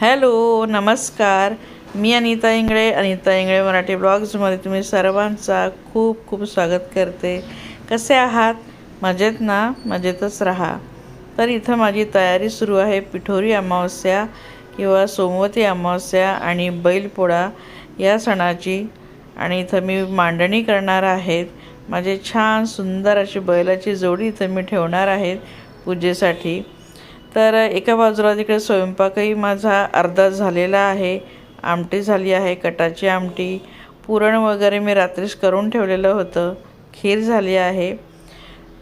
Hello नमस्कार. मी अनिता इंगळे अनिता इंगळे मराठी ब्लॉग्समध्ये तुम्ही सर्वांचा खूप खूप स्वागत करते. कसे आहात? मजेत ना? मजेतच राहा. तर इथं माझी तयारी सुरू आहे पिठोरी अमावस्या किंवा सोमवती अमावस्या आणि बैलपोळा या सणाची. आणि इथं मी मांडणी करणार आहेत. माझे छान सुंदर अशी बैलाची जोडी इथं मी ठेवणार आहेत पूजेसाठी. तर एका बाजूला तिकडे स्वयंपाकही माझा अर्धा झालेला आहे. आमटी झाली आहे कटाची आमटी पुरण वगैरे मी रात्रीच करून ठेवलेलं होतं. खीर झाली आहे.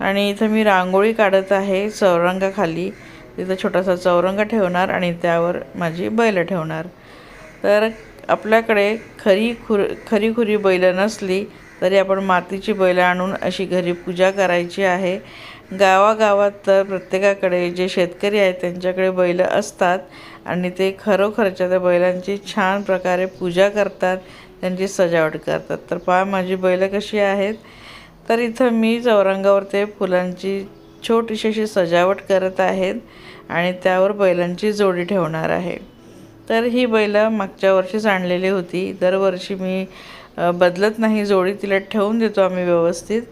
आणि इथं मी रांगोळी काढत आहे चौरंगाखाली. तिथं छोटासा चौरंग ठेवणार आणि त्यावर माझी बैलं ठेवणार. तर आपल्याकडे खरी खुर खरी खुरी बैलं नसली तरी आपण मातीची बैलं आणून अशी घरी पूजा करायची आहे. गावागावात तर प्रत्येकाकडे जे शेतकरी आहेत त्यांच्याकडे बैलं असतात आणि ते खरोखरच्या त्या बैलांची छान प्रकारे पूजा करतात त्यांची सजावट करतात. तर पहा माझी बैलं कशी आहेत. तर इथं मी चौरंगावर ते फुलांची छोटीशी अशी सजावट करत आहेत आणि त्यावर बैलांची जोडी ठेवणार आहे. तर ही बैलं मागच्या वर्षीच आणलेली होती. दरवर्षी मी बदलत नाही जोडी तिला ठेवून देतो आम्ही व्यवस्थित.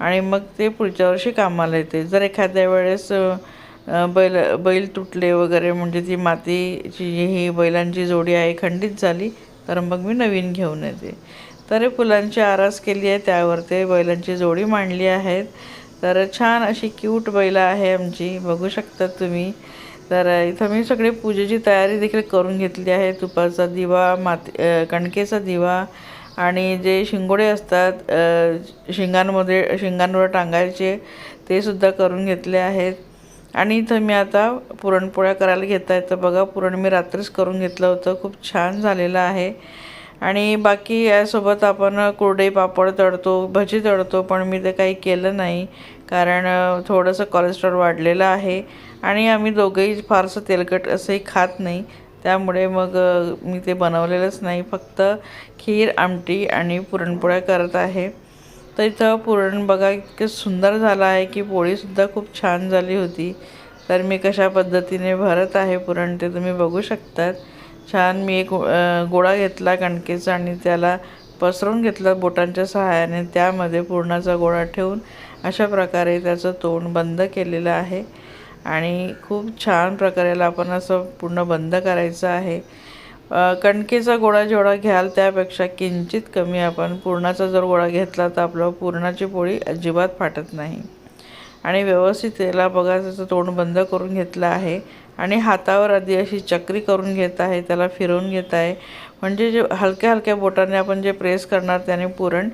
आणि मग ते पुढच्या वर्षी कामाला येते. जर एखाद्या वेळेस बैल बैल तुटले वगैरे म्हणजे ती मातीची जी ही बैलांची जोडी आहे खंडित झाली तर मग मी नवीन घेऊन येते. तर फुलांची आरास केली आहे त्यावर ते बैलांची जोडी मांडली आहेत. तर छान अशी क्यूट बैलं आहे आमची बघू शकता तुम्ही. तर इथं मी सगळी पूजेची तयारी देखील करून घेतली आहे. तुपाचा दिवा माती कणकेचा दिवा आणि जे शिंगोडे असतात शिंगांमध्ये शिंगांवर टांगायचे ते सुद्धा करून घेतले आहेत. आणि इथं मी आता पुरणपोळ्या करायला घेत आहे तर बघा पुरण मी रात्रीच करून घेतलं होतं. खूप छान झालेलं आहे. आणि बाकी यासोबत आपण कुरडे पापड तळतो भजी तळतो पण मी ते काही केलं नाही. कारण थोडंसं कोलेस्ट्रॉल वाढलेलं आहे. आणि आम्ही दोघंही फारसं तेलकट असंही खात नाही. त्यामुळे मग मी ते बनवलेलंच नाही. फक्त खीर आमटी आणि पुरणपोळ्या करत आहे. तर इथं पुरण बघा इतकं सुंदर झालं आहे की पोळीसुद्धा खूप छान झाली होती. तर मी कशा पद्धतीने भरत आहे पुरण ते तुम्ही बघू शकतात. छान मी एक गोळा घेतला कणकेचा आणि त्याला पसरून घेतला बोटांच्या सहाय्याने. त्यामध्ये पुरणाचा गोळा ठेवून अशा प्रकारे त्याचं तोंड बंद केलेलं आहे. आणि खूप छान प्रकारे याला आपण असं पूर्ण बंद करायचं आहे. कणकेचा गोळा जेवढा घ्याल त्यापेक्षा किंचित कमी आपण पुरणाचा जर गोळा घेतला तर आपलं पुरणाची पोळी अजिबात फाटत नाही. आणि व्यवस्थित त्याला बघा त्याचं तोंड बंद करून घेतलं आहे आणि हातावर आधी अशी चक्री करून घेत आहे त्याला फिरवून घेत आहे. म्हणजे जे हलक्या हलक्या बोटाने आपण जे प्रेस करणार त्याने पुरण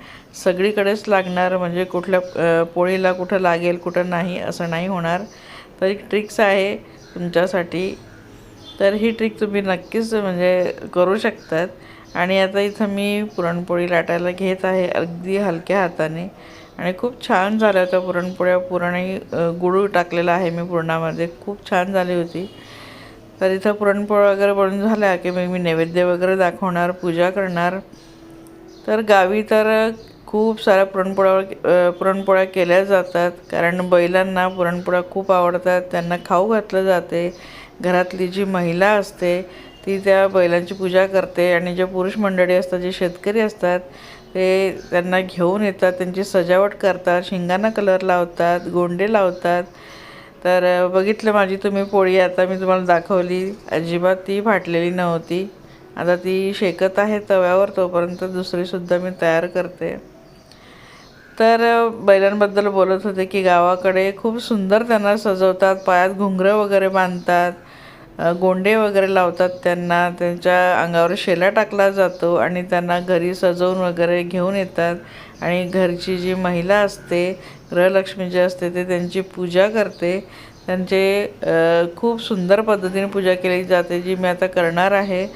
सगळीकडेच लागणार म्हणजे कुठल्या पोळीला कुठं लागेल कुठं नाही असं नाही होणार. तर एक ट्रिक्स आहे तुमच्यासाठी. तर ही ट्रिक तुम्ही नक्कीच म्हणजे करू शकतात. आणि आता इथं मी पुरणपोळी लाटायला घेत आहे अगदी हलक्या हाताने. आणि खूप छान झाल्या होत्या पुरणपोळ्या. पुरणही गुळ टाकलेला आहे मी पुरणामध्ये. खूप छान झाली होती. तर इथं पुरणपोळ्या वगैरे बनून झाल्या की मग मी नैवेद्य वगैरे दाखवणार पूजा करणार. तर गावी तर खूप साऱ्या पुरणपोळ्या पुरणपोळ्या केल्या जातात. कारण बैलांना पुरणपोळ्या खूप आवडतात. त्यांना खाऊ घातलं जाते. घरातली जी महिला असते ती त्या बैलांची पूजा करते. आणि जे पुरुष मंडळी असतात जे शेतकरी असतात ते त्यांना घेऊन येतात. त्यांची सजावट करतात. शिंगांना कलर लावतात गोंडे लावतात. तर बघितलं माझी तुम्ही पोळी. आता मी तुम्हाला दाखवली. अजिबात ती फाटलेली नव्हती. आता ती शेकत आहे तव्यावर. तोपर्यंत दुसरीसुद्धा मी तयार करते. तर बैलांबद्दल बोलत होते की गावाकडे खूप सुंदर त्यांना सजवतात पायात घुंगरं वगैरे बांधतात गोंडे वगैरे लावतात त्यांना त्यांच्या अंगावर शेला टाकला जातो आणि त्यांना घरी सजवून वगैरे घेऊन येतात. आणि घरची जी महिला असते गृहलक्ष्मी जी असते ते त्यांची पूजा करते. त्यांचे खूप सुंदर पद्धतीने पूजा केली जाते जी मी आता करणार आहे.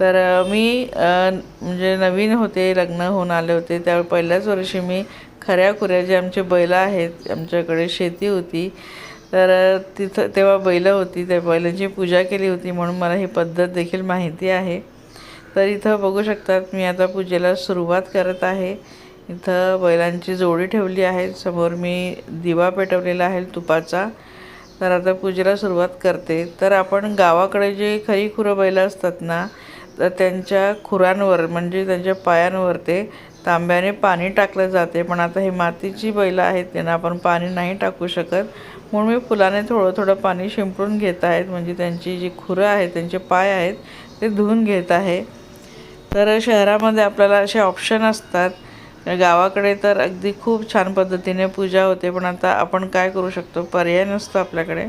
तर मी म्हणजे नवीन होते लग्न होऊन आले होते त्यावेळी पहिल्याच वर्षी मी खऱ्या खुऱ्या जे आमचे बैलं आहेत आमच्याकडे शेती होती. तर तिथं तेव्हा बैलं होती त्या बैलांची पूजा केली होती म्हणून मला ही पद्धत देखील माहिती आहे. तर इथं बघू शकतात मी आता पूजेला सुरुवात करत आहे. इथं बैलांची जोडी ठेवली आहे समोर मी दिवा पेटवलेला आहे तुपाचा. तर आता पूजेला सुरुवात करते. तर आपण गावाकडे जे खरी खुरं बैलं असतात ना तर त्यांच्या खुरांवर म्हणजे त्यांच्या पायांवर ते तांब्याने पाणी टाकलं जाते पण आता हे मातीची बैलं आहेत त्यांना आपण पाणी नाही टाकू शकत. म्हणून मी फुलाने थोडं थोडं पाणी शिंपडून घेत आहेत म्हणजे त्यांची जी खुरं आहेत त्यांचे पाय आहेत ते धुवून घेत आहे. तर शहरामध्ये आपल्याला असे ऑप्शन असतात. गावाकडे तर अगदी खूप छान पद्धतीने पूजा होते पण आता आपण काय करू शकतो? पर्याय नसतो आपल्याकडे.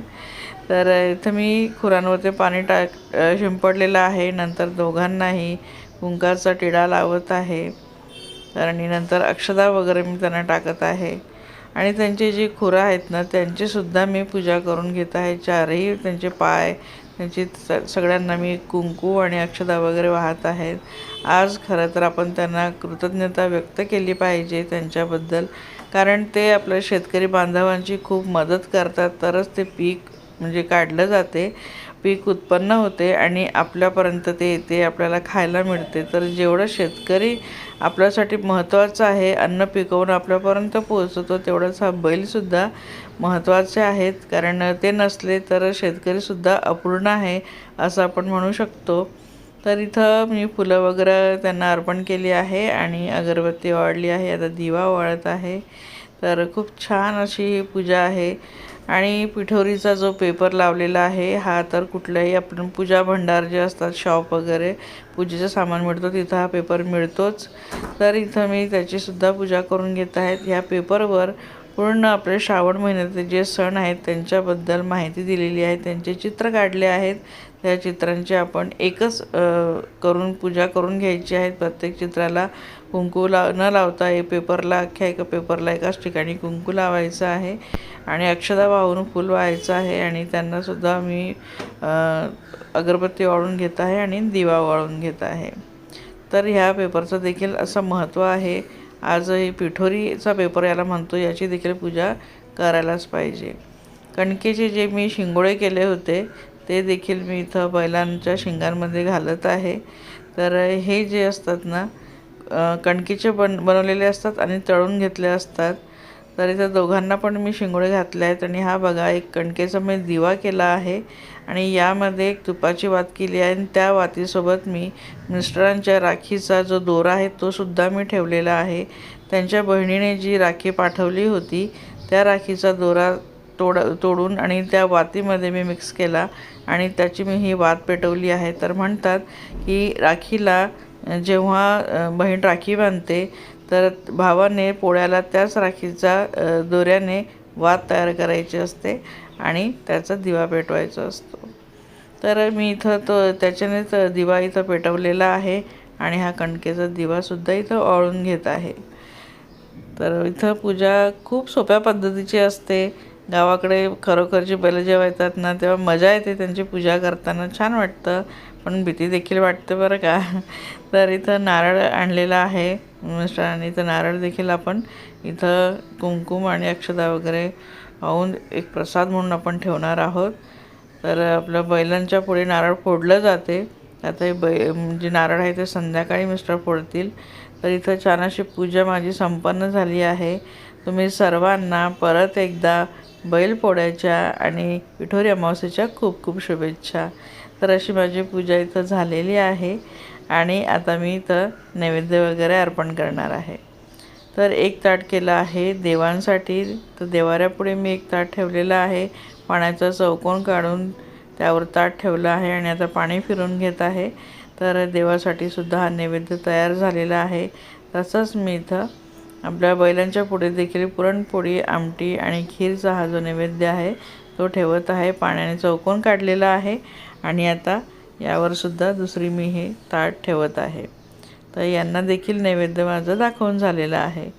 तर इथं मी खुरांवरती पाणी टाक शिंपडलेलं आहे नंतर दोघांनाही कुंकाचा टिडा लावत आहे. कारण आणि नंतर अक्षदा वगैरे मी त्यांना टाकत आहे. आणि त्यांचे जे खुरं आहेत ना त्यांचीसुद्धा मी पूजा करून घेत आहे. चारही त्यांचे पाय त्यांची सगळ्यांना मी कुंकू आणि अक्षदा वगैरे वाहत आहेत. आज खरं तर आपण त्यांना कृतज्ञता व्यक्त केली पाहिजे त्यांच्याबद्दल. कारण ते आपल्या शेतकरी बांधवांची खूप मदत करतात. तरच ते पीक म्हणजे काढलं जाते. पीक उत्पन्न होते आणि आपल्यापर्यंत ते येते आपल्याला खायला मिळते. तर जेवढं शेतकरी आपल्यासाठी महत्त्वाचं आहे अन्न पिकवून आपल्यापर्यंत पोहोचतो तेवढंच हा बैलसुद्धा महत्त्वाचे आहेत. कारण ते नसले तर शेतकरीसुद्धा अपूर्ण आहे असं आपण म्हणू शकतो. तर इथं मी फुलं वगैरे त्यांना अर्पण केली आहे आणि अगरबत्ती वाढली आहे. आता दिवा वाळत आहे. तर खूप छान अशी ही पूजा आहे. आणि पिठोरीचा जो पेपर लावलेला आहे हा तर कुठलाही आपण पूजा भंडार जे असतात शॉप वगैरे पूजेचं सामान मिळतो तिथं हा पेपर मिळतोच. तर इथं मी त्याचीसुद्धा पूजा करून घेत आहेत ह्या पेपरवर पूर्ण आपले श्रावण महिन्यातले जे सण आहेत त्यांच्याबद्दल माहिती दिलेली आहे. त्यांचे चित्र काढले आहेत. त्या चित्रांची आपण एकच करून पूजा करून घ्यायची आहेत प्रत्येक चित्राला कुंकू ला न लावता ए पेपरला अख्ख्या एका पेपरला एकाच ठिकाणी कुंकू लावायचं आहे. आणि अक्षदा वाहून फुल व्हायचं आहे आणि त्यांनासुद्धा मी अगरबत्ती वाळून घेत आहे आणि दिवा वाळून घेत आहे. तर ह्या पेपरचं देखील असं महत्त्व आहे. आजही पिठोरीचा पेपर याला म्हणतो याची देखील पूजा करायलाच पाहिजे. कणकेचे जे मी शिंगोळे केले होते ते देखील मी इथं बैलांच्या शिंगांमध्ये घालत आहे. तर हे जे असतात ना कणकीचे बन बनवलेले असतात आणि तळून घेतले असतात. तर इथं दोघांना पण मी शिंगोळे घातले आहेत आणि हा बघा एक कणकेचा मी दिवा केला आहे आणि यामध्ये एक तुपाची वात केली आहे आणि त्या वातीसोबत मी मिस्टरांच्या राखीचा जो दोरा आहे तो सुद्धा मी ठेवलेला आहे. त्यांच्या बहिणीने जी राखी पाठवली होती त्या राखीचा दोरा तोड तोडून आणि त्या वातीमध्ये मी मिक्स केला आणि त्याची मी ही वात पेटवली आहे. तर म्हणतात की राखीला जेव्हा बहीण राखी बांधते तर भावाने पोळ्याला त्याच राखीचा दोऱ्याने वात तयार करायची असते आणि त्याचा दिवा पेटवायचा असतो. तर मी इथं तो त्याच्यानेच दिवा इथं पेटवलेला आहे आणि हा कणकेचा दिवासुद्धा इथं ओळून घेत आहे. तर इथं पूजा खूप सोप्या पद्धतीची असते. गावाकडे खरोखरची बैलं जेव्हा येतात ना तेव्हा मजा येते त्यांची पूजा करताना. छान वाटतं. पण भीती देखील वाटते बरं का. तर इथं नारळ आणलेला आहे. मिस्टरांनी इथं नारळ देखील आपण इथं कुंकुम आणि अक्षदा वगैरे वाहून एक प्रसाद म्हणून आपण ठेवणार आहोत. तर आपल्या बैलांच्या पुढे नारळ फोडलं जाते. आता हे बै जे नारळ आहे ते संध्याकाळी मिस्टर फोडतील. तर इथं छान अशी पूजा माझी संपन्न झाली आहे. तुम्ही सर्वांना परत एकदा बैलपोळ्याच्या आणि पिठोरी अमावस्येच्या खूप खूप शुभेच्छा. तर अशी माझी पूजा इथं झालेली आहे आणि आता मी इथं नैवेद्य वगैरे अर्पण करणार आहे. तर एक ताट केलं आहे देवांसाठी. तर देवाऱ्यापुढे मी एक ताट ठेवलेलं आहे. पाण्याचा चौकोन काढून त्यावर ताट ठेवलं आहे आणि आता पाणी फिरून घेत आहे. तर देवासाठी सुद्धा हा नैवेद्य तयार झालेला आहे. तसंच मी इथं आपल्या बैलांच्या पुढे देखील पुरणपोळी आमटी आणि खीरचा हा जो नैवेद्य आहे तो ठेवत आहे. पाण्याने चौकोन काढलेला आहे आणि आता यावरसुद्धा दुसरी मी हे ताट ठेवत आहे. तर यांना देखील नैवेद्य माझं दाखवून झालेलं आहे.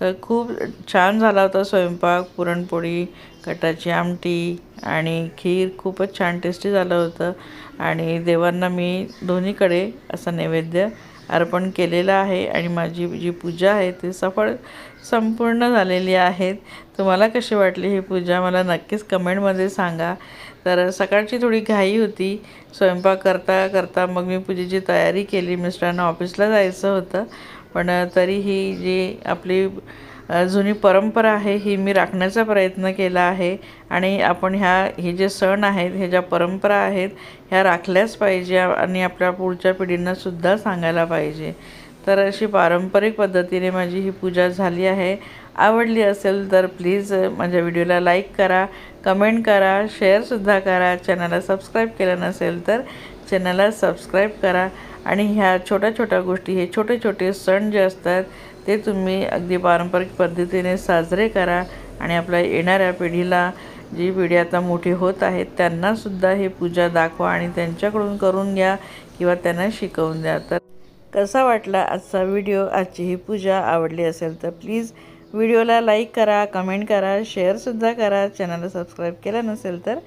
तर खूप छान झाला होता स्वयंपाक पुरणपोळी कटाची आमटी आणि खीर. खूपच छान टेस्टी झालं होतं. आणि देवांना मी दोन्हीकडे असं नैवेद्य अर्पण केलेलं आहे आणि माझी जी पूजा आहे ती सफळ संपूर्ण झालेली आहेत तुम्हाला कशी वाटली ही पूजा मला नक्कीच कमेंटमध्ये सांगा. तर सकाळची थोडी घाई होती. स्वयंपाक करता करता मग मी पूजेची तयारी केली. मिस्टरांना ऑफिसला जायचं होतं. पण तरीही जी आपली जुनी परंपरा आहे ही मी राखण्याचा प्रयत्न केला आहे. आणि आपण ह्या हे जे सण आहेत हे ज्या परंपरा आहेत ह्या राखल्याच पाहिजे आणि आपल्या पुढच्या पिढींनासुद्धा सांगायला पाहिजे. तर अशी पारंपरिक पद्धतीने माझी ही पूजा झाली आहे. आवडली असेल तर प्लीज माझ्या व्हिडिओला लाईक करा कमेंट करा शेअरसुद्धा करा. चॅनलला सबस्क्राईब केलं नसेल तर चॅनलला सबस्क्राईब करा. आणि ह्या छोट्या छोट्या गोष्टी हे छोटे छोटे सण जे असतात ते तुम्ही अगदी पारंपरिक पद्धतीने साजरे करा. आणि आपल्या येणाऱ्या पिढीला जी पिढी आता मोठी होत आहेत त्यांनासुद्धा ही पूजा दाखवा आणि त्यांच्याकडून करून घ्या किंवा त्यांना शिकवून द्या. तर कसा वाटला आजचा व्हिडिओ? आजची ही पूजा आवडली असेल तर प्लीज व्हिडिओला लाईक करा कमेंट करा शेअरसुद्धा करा. चॅनलला सबस्क्राईब केलं नसेल तर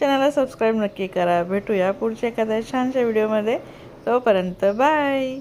चॅनलला सबस्क्राईब नक्की करा. भेटूया पुढच्या एखाद्या छानशा व्हिडिओमध्ये. तोपर्यंत बाय!